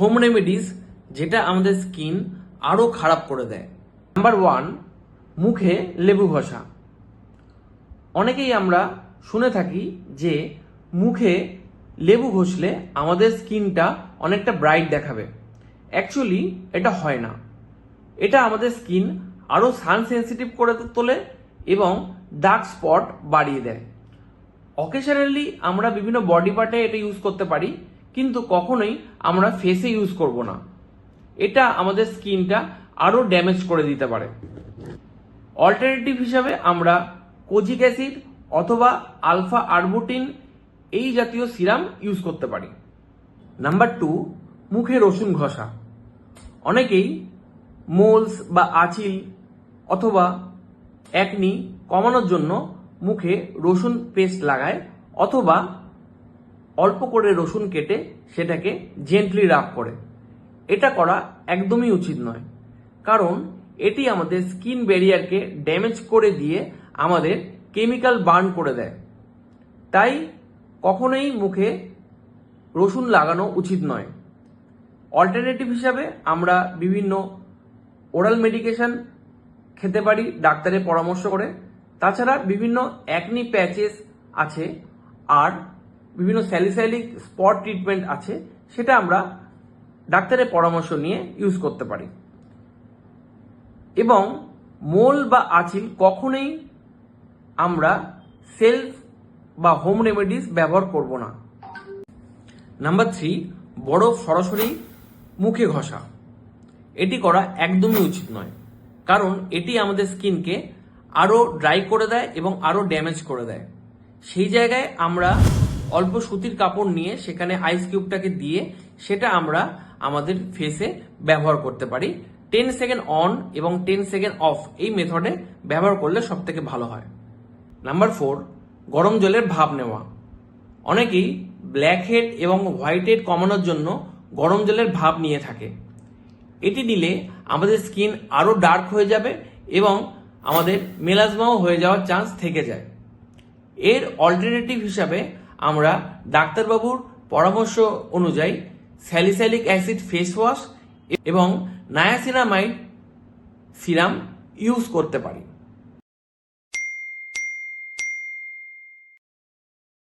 Home remedies যেটা আমাদের skin আরও খারাপ করে দেয়। নাম্বার ওয়ান, মুখে লেবু ঘষা। অনেকেই আমরা শুনে থাকি যে মুখে লেবু ঘষলে আমাদের স্কিনটা অনেকটা ব্রাইট দেখাবে। অ্যাকচুয়ালি এটা হয় না। এটা আমাদের স্কিন আরও সান সেন্সিটিভ করে তোলে এবং ডার্ক স্পট বাড়িয়ে দেয়। অকেশনালি আমরা বিভিন্ন বডি পার্টে এটা ইউজ করতে পারি। কিন্তু কখনোই আমরা ফেসে ইউজ করব না। এটা আমাদের স্কিনটা আরও ড্যামেজ করে দিতে পারে। অল্টারনেটিভ হিসাবে আমরা কোজিক অ্যাসিড অথবা আলফা আরবুটিন এই জাতীয় সিরাম ইউজ করতে পারি। নাম্বার টু মুখে রসুন ঘষা। অনেকেই মোলস বা আচিল অথবা একনি কমানোর জন্য মুখে রসুন পেস্ট লাগায় অথবা অল্প করে রসুন কেটে সেটাকে জেন্টলি রাব করে। এটা করা একদমই উচিত নয়। কারণ এটি আমাদের স্কিন ব্যারিয়ারকে ড্যামেজ করে দিয়ে আমাদের কেমিক্যাল বার্ন করে দেয়। তাই কখনোই মুখে রসুন লাগানো উচিত নয়। অল্টারনেটিভ হিসাবে আমরা বিভিন্ন ওরাল মেডিকেশন খেতে পারি, ডাক্তারের পরামর্শ করে। তাছাড়া বিভিন্ন অ্যাকনি প্যাচেস আছে। আর বিভিন্ন স্যালিসাইলিক স্পট ট্রিটমেন্ট আছে, সেটা আমরা ডাক্তারের পরামর্শ নিয়ে ইউজ করতে পারি। এবং মোল বা আচিল কখনোই আমরা সেলফ বা হোম রেমেডিস ব্যবহার করব না। নাম্বার থ্রি বরফ সরাসরি মুখে ঘষা। এটি করা একদমই উচিত নয়, কারণ এটি আমাদের স্কিনকে আরও ড্রাই করে দেয় এবং আরও ড্যামেজ করে দেয়। সেই জায়গায় আমরা অল্প সুতির কাপড় নিয়ে সেখানে আইস কিউবটাকে দিয়ে সেটা আমরা আমাদের ফেসে ব্যবহার করতে পারি। টেন সেকেন্ড অন এবং টেন সেকেন্ড অফ এই মেথডে ব্যবহার করলে সব থেকে ভালো হয়। নাম্বার ফোর গরম জলের ভাপ নেওয়া। অনেকেই ব্ল্যাক হেড এবং হোয়াইট হেড কমানোর জন্য গরম জলের ভাপ নিয়ে থাকে। এটি নিলে আমাদের স্কিন আরও ডার্ক হয়ে যাবে এবং আমাদের মেলাজমাও হয়ে যাওয়ার চান্স থেকে যায়। এর অল্টারনেটিভ হিসাবে আমরা ডাক্তারবাবুর পরামর্শ অনুযায়ী স্যালিস্যালিক অ্যাসিড ফেস ওয়াশ এবং নায়াসিনামাইড সিরাম ইউজ করতে পারি।